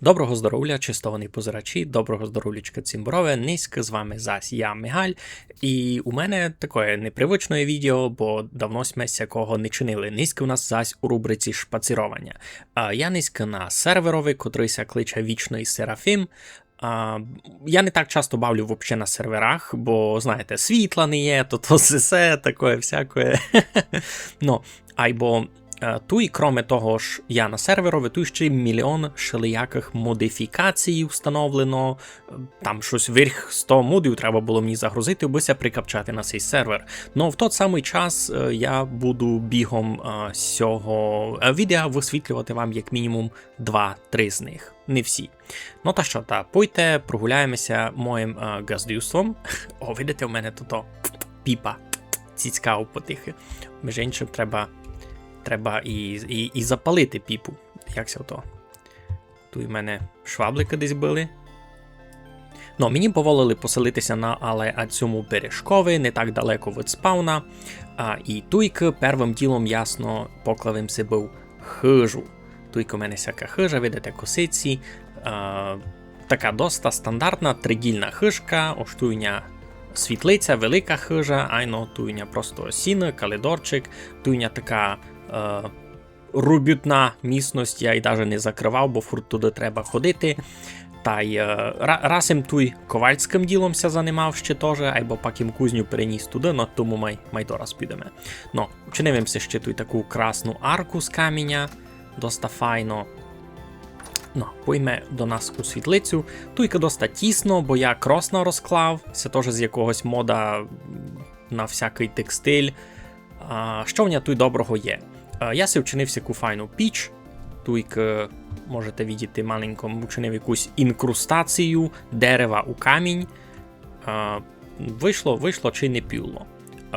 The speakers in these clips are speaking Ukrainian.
Доброго здоров'я, чистовані позирачі, доброго здоров'ячка цімброве, низько з вами зась я Мигаль. І у мене таке непривичне відео, бо давно смесь якого не чинили. Низько у нас зась у рубриці шпацірування. А я низько на серверові, котрийся кличе вічний Серафім. А, я не так часто бавлю вообще на серверах, бо знаєте, світла не є, то то все таке всяке. ну, айбо Е, Туй, кроме того ж, я на серверові, тут ще мільйон шелеяких модифікацій встановлено. Е, там щось верх 100 модів треба було мені загрузити, бися прикапчати на цей сервер. Ну в той самий час е, я буду бігом цього відео висвітлювати вам як мінімум 2-3 з них. Не всі. Ну та що, та пойте, прогуляємося моїм газдюством. О, видите, у мене тут піпа. Ціцька потихи. Між іншим, треба треба і і, і запалити піпу. Якся то? Тут в мене шваблики десь били. Ну, мені поволили поселитися на але цьому бережкові, не так далеко від спауна. А, І туйк первим ділом ясно поклавимся був хижу. Туйк у мене всяка хижа, видите, косиці. А, Така доста стандартна тридільна хижка, оштуйня світлиця, велика хижа, айно туйня просто сіно, калидорчик, туйня така е, рубютна міцність я й навіть не закривав, бо фурт туди треба ходити. Та й е, разом туй ковальським ділом ся займав ще теж, або паким кузню переніс туди, но тому май, май дораз підемо. Ну, чинивимося ще туй таку красну арку з каміння, доста файно. Ну, пойме до нас у світлицю. Туйка доста тісно, бо я кросно розклав, це теж з якогось мода на всякий текстиль. А, Що в мене тут доброго є? Я си вчинив яку файну піч. Тут можете видіти маленько, вчинив якусь інкрустацію дерева у камінь. Вийшло, вийшло чи не піло.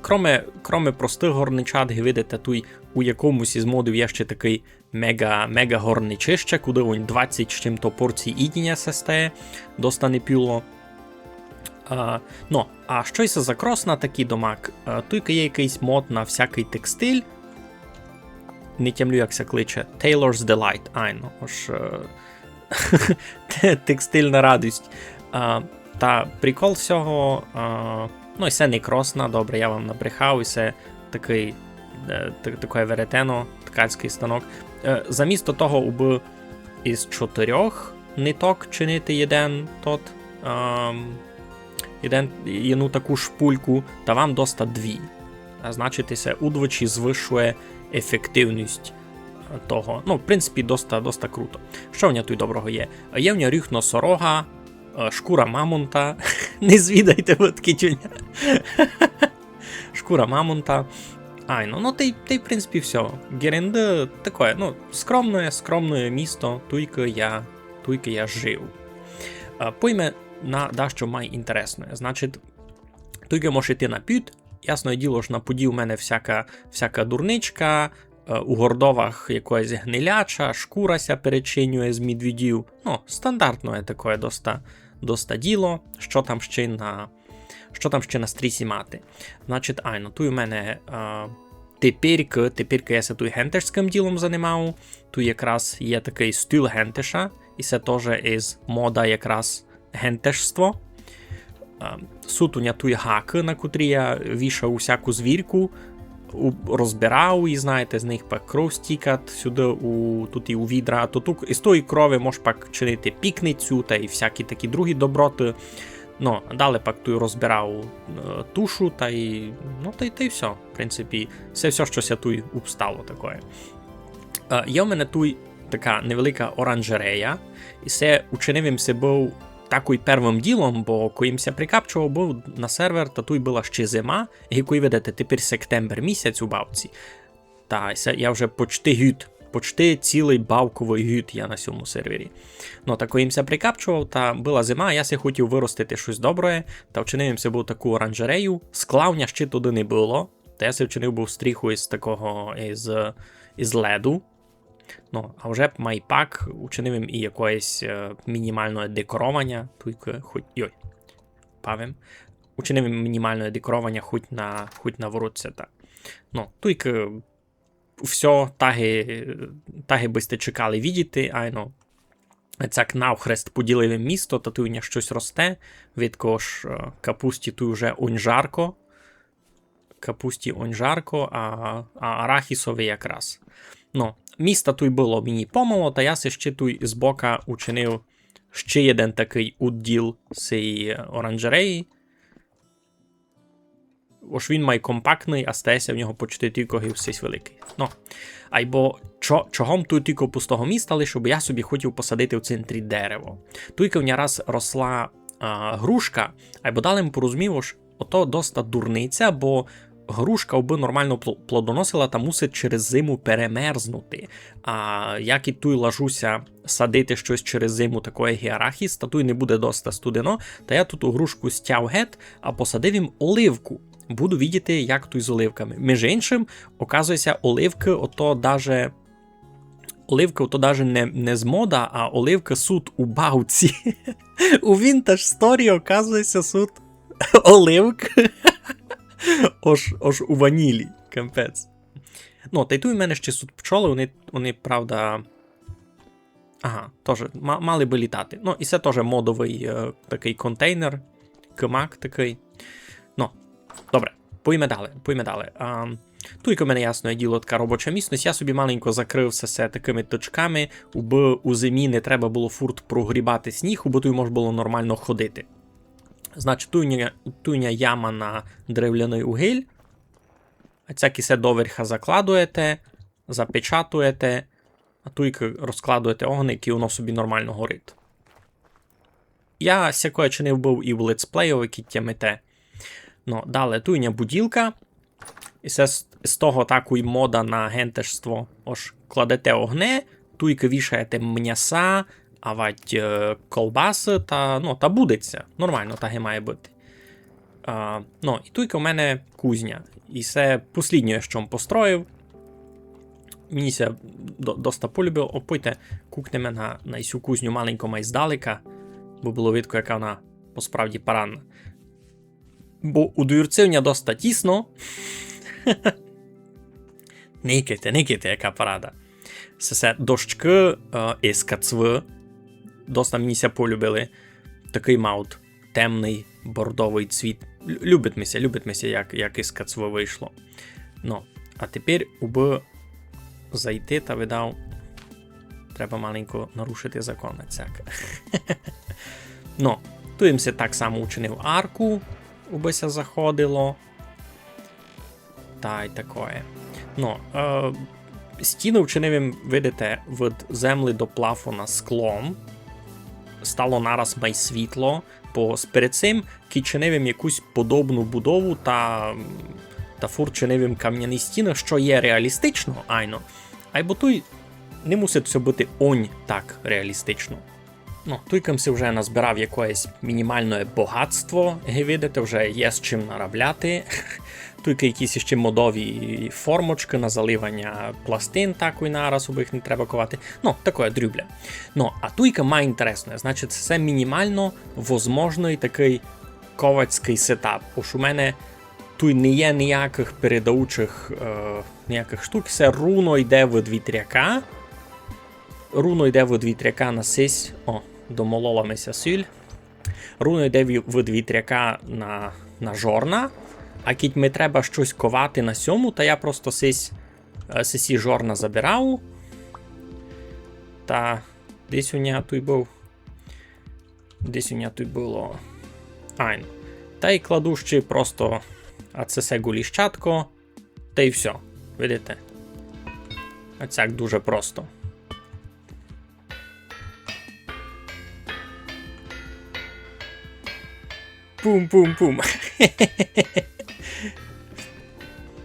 Кроме кроме простих горничат, видите, тут у якомусь із модів є ще такий мега мега горничище, куди він 20 з чим-то порцій ідіння сестає, доста не піло. А, ну, а щось за крос на такий домак, тільки є якийсь мод на всякий текстиль не тямлю, як це кличе. Taylor's Delight. Ай, ну ож е, текстильна радість. А, Та прикол всього. А, ну, і це не кросна, добре, я вам набрехав, і це такий е, таке веретено, ткацький станок. Е, замісто того, уби із чотирьох ниток чинити один тот. А, одну таку шпульку, та вам доста дві. А значить, це удвочі звишує ефективність того. Ну, в принципі, доста доста круто. Що в нього тут доброго є? Є в нього рюх носорога, е, шкура мамонта. Не звідайте от кітюня. Шкура мамонта. Ай, ну, ну ти, ти, в принципі, все. Геренде таке, ну, скромне, скромне місто, туйки я, туйки я жив. Е, пойме на дещо май інтересне. Значить, туйки може йти на пют, Ясне діло ж на поді у мене всяка всяка дурничка, е, у гордовах якоїсь гниляча, шкурася перечинює з медведів. Ну, стандартне таке доста, доста діло, що там ще на що там ще на стрісі мати. Значить, айно, тут у мене а, тепірки, тепірки я се тут гентешським ділом займав. Тут якраз є такий стиль гентеша, і це теж із мода якраз гентешство. Сутуня тує гаки, на котрі я вішав усяку звірку, розбирав і знаєте, з них пак кров стікат сюди у, тут і у відра, то тут із тої крови можеш пак чинити пікницю та і всякі такі другі доброти. Ну, Далі пак ту розбирав е, тушу, та й ну, та й, та й все. В принципі, все, все що ся тут обстало таке. Е, є в мене тут така невелика оранжерея, і це учинив се був такою первим ділом, бо коїмся прикапчував, був на сервер, та тут була ще зима, ви ведете тепер сектембр місяць у бавці. Та я вже почти гюд, почти цілий бавковий гюд я на цьому сервері. Ну, та коїмся прикапчував, та була зима, я се хотів виростити щось добре, та вчинив вчинився був таку оранжерею, склавня ще туди не було. Та я се вчинив був стріху із такого із, із леду. Ну, а вже б майпак учинив їм і якоїсь е, мінімальне декоровання, тільки хоч. Йой, павим. Учинив їм мінімальне декоровання хоч на хоч на воротця. Так. Ну, тільки все, таги таги бисте чекали відійти, айно. цяк навхрест поділили місто, та нього щось росте. Видко ж е, капусті тут вже онжарко. Капусті онжарко, а, а арахісові якраз. Ну, міста тут було мені помало, та я ще тут з бока учинив ще один такий уділ цієї оранжереї. Ось він має компактний, а стається в нього почти тільки гівсись великий. Ну, Айбо чо, чогом тут тільки пустого міста, лише бо я собі хотів посадити в центрі дерево. Туйка в нього раз росла а, грушка, айбо далі порозумів, ото доста дурниця, бо грушка, аби нормально плодоносила, та мусить через зиму перемерзнути. А як і туй лажуся садити щось через зиму такої гіарахіс, та туй не буде доста студено, та я тут у грушку стяв гет, а посадив їм оливку. Буду відіти, як тут з оливками. Між іншим, оказується, оливки, ото даже. Оливка то даже не не з мода, а оливка суд у бауці. У Vintage Story, оказується, суд оливк. Ож ож у ванілі. Кемпець. Ну, та й у мене ще суд пчоли, вони, вони правда. Ага, теж мали би літати. Ну, і це теж модовий е, такий контейнер, кимак такий. Ну, добре, поїме далі. поїме далі. А, у мене ясно діло така робоча місцевість, я собі маленько закрив все такими точками, бо у зимі не треба було фурт прогрібати сніг, бо тут можна було нормально ходити. Значить, туйня, туйня яма на древляний угіль. А ця кісе доверха закладуєте, запечатуєте, а туйки розкладуєте огник, і воно собі нормально горить. Я сякое чинив був і в летсплею, які тямите. Ну, Далі туйня буділка. І це з, того таку й мода на гентешство. Ож кладете огне, туйки вішаєте м'яса, авать е, колбаси та ну, та будеться. Нормально так і має бути. А, ну, І туйка у мене кузня. І це посліднє, що я построїв. Мені це доста полюбив. Опойте, кукнемо на на цю кузню маленько май здалека, бо було видко, яка вона посправді паранна. Бо у двірцівня доста тісно. Никайте, никайте, яка парада. Це дощки із кацви доста мені ся полюбили. Такий маут темний бордовий цвіт. Любить мися, любить мися, як як із кацво вийшло. Ну, а тепер, уби зайти та видав. Треба маленько нарушити закон. Ну, тут їм так само учинив арку, убися заходило. Та й такое. Ну, е, стіну вчинив їм, видите, від землі до плафона склом стало нараз май світло, бо перед цим киченевим якусь подобну будову та та фурченевим кам'яні стіни, що є реалістично, айно, айбо той не мусить все бути онь так реалістично. Ну, Туйкамси вже назбирав якесь мінімальне багатство, видите, вже є з чим наробляти. Тільки якісь ще модові формочки на заливання пластин, такої нараз, бо їх не треба ковати. Ну, таке дрюбля. Ну, а туйка має інтересне, значить, це мінімально возможний такий ковацький сетап. Уж у мене тут не є ніяких передаучих е, ніяких штук, все руно йде в вітряка. Руно йде в вітряка на сись. О, домолола мися сіль. Руно йде в вітряка на, на жорна. А кіть ми треба щось ковати на сьому, та я просто сись, е, сисі жорна забирав. Та десь у нього тут був. Десь у нього тут було. Айн. Та й кладу ще просто АЦС гуліщатко. Та й все. Видите? Оцяк дуже просто. Пум-пум-пум.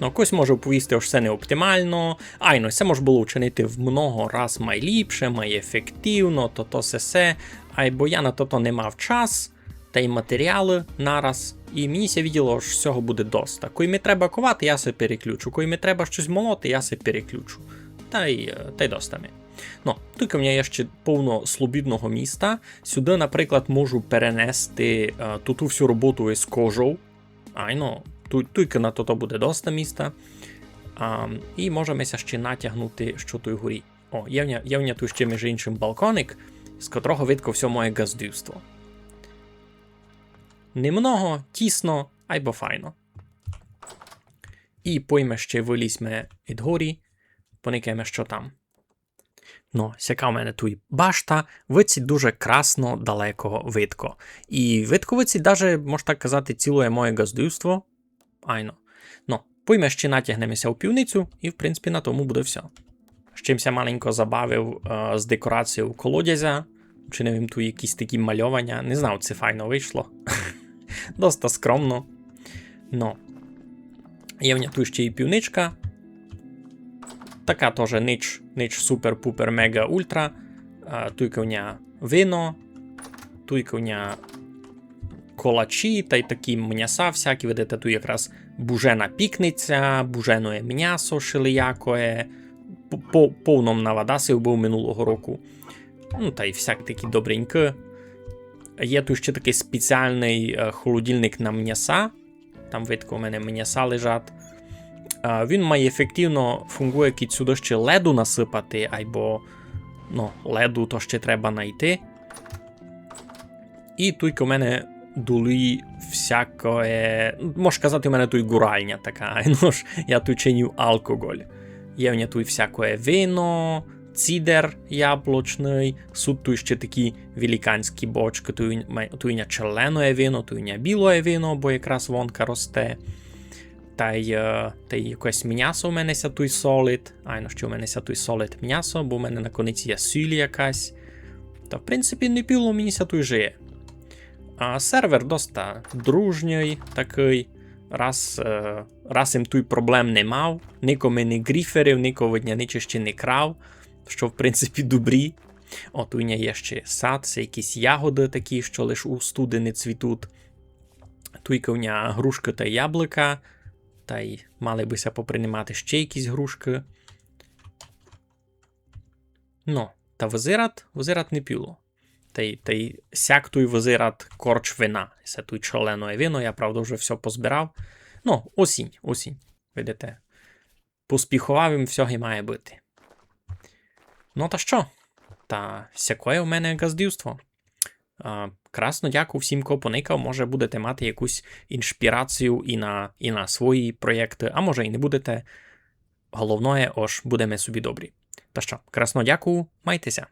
Ну, Хтось може оповісти, що це не оптимально. Айно, це може було вчинити в много раз майліпше, майефективно, то то се се. Айбо я на то то не мав час, та й матеріали нараз. І мені ся відділо, що цього буде доста. Коли ми треба ковати, я се переключу. Коли ми треба щось молоти, я се переключу. Та й е, та й достами. Ну, тут у мене є ще повно слобідного міста. Сюди, наприклад, можу перенести е, ту всю роботу із кожу. Айно, Туйки на то буде доста міста. А, І можемо ще натягнути, що той горі. О, є в нього тут ще між іншим балконик. з котрого видко все моє газдівство. Немного, тісно, айбо файно. І пойме ще вилізьме від горі, поникаємо, що там. Ну, сяка у мене тут башта, виці дуже красно далеко видко. І видко виці даже, можна так казати, цілує моє газдівство. Айно. Ну, пойме ще натягнемося у півницю, і в принципі на тому буде все. З чимся маленько забавив е, з декорацією колодязя, чинив їм тут якісь такі мальовання. Не знав, це файно вийшло. Доста скромно. Ну. Є в тут ще і півничка. Така теж нич, нич супер-пупер мега ультра. А, Туйка в нього вино, туйка в нього колачі та й такі м'яса всякі. Видите, тут якраз бужена пікниця, бужене м'ясо шилиякое, по повном навадасив був минулого року. Ну, та й всяк такі добренькі. Є тут ще такий спеціальний е, холодильник на м'яса. Там видко у мене м'яса лежать. Е, Він має ефективно фунгує, кіт сюди ще леду насипати, або ну, леду то ще треба знайти. І тут у мене дули всякое. Можеш казати, у мене тут гуральня така. Ну ж, я тут чиню алкоголь. Є в мене тут всякое вино, цідер яблучний, суд тут ще такі великанські бочки, тут мене черлене вино, тут мене біле вино, бо якраз вонка росте. Та й, е, та й якесь м'ясо у мене ся тут солить. Айно, що у мене ся тут солить м'ясо, бо у мене на кониці є сіль якась. Та в принципі не піло мені ся тут жиє. А сервер доста дружній такий. Раз, е, раз їм той проблем не мав, нікому не гріферив, нікого дня нічого ще не крав, що в принципі добрі. От у нього є ще сад, це якісь ягоди такі, що лише у студени цвітуть. Туйка у нього грушка та яблука, та й мали бися поприймати ще якісь грушки. Ну, та визират, визират не піло. Та й, та сяк той визират корч вина. Це той чоленое вино, я правда вже все позбирав. Ну, осінь, осінь. Видите. Поспіхував їм всього і має бути. Ну, та що? Та всякое у мене газдівство. А, красно дякую всім, кого поникав. Може, будете мати якусь інспірацію і на, і на свої проєкти, а може і не будете. Головне, ож будемо собі добрі. Та що, красно дякую, майтеся.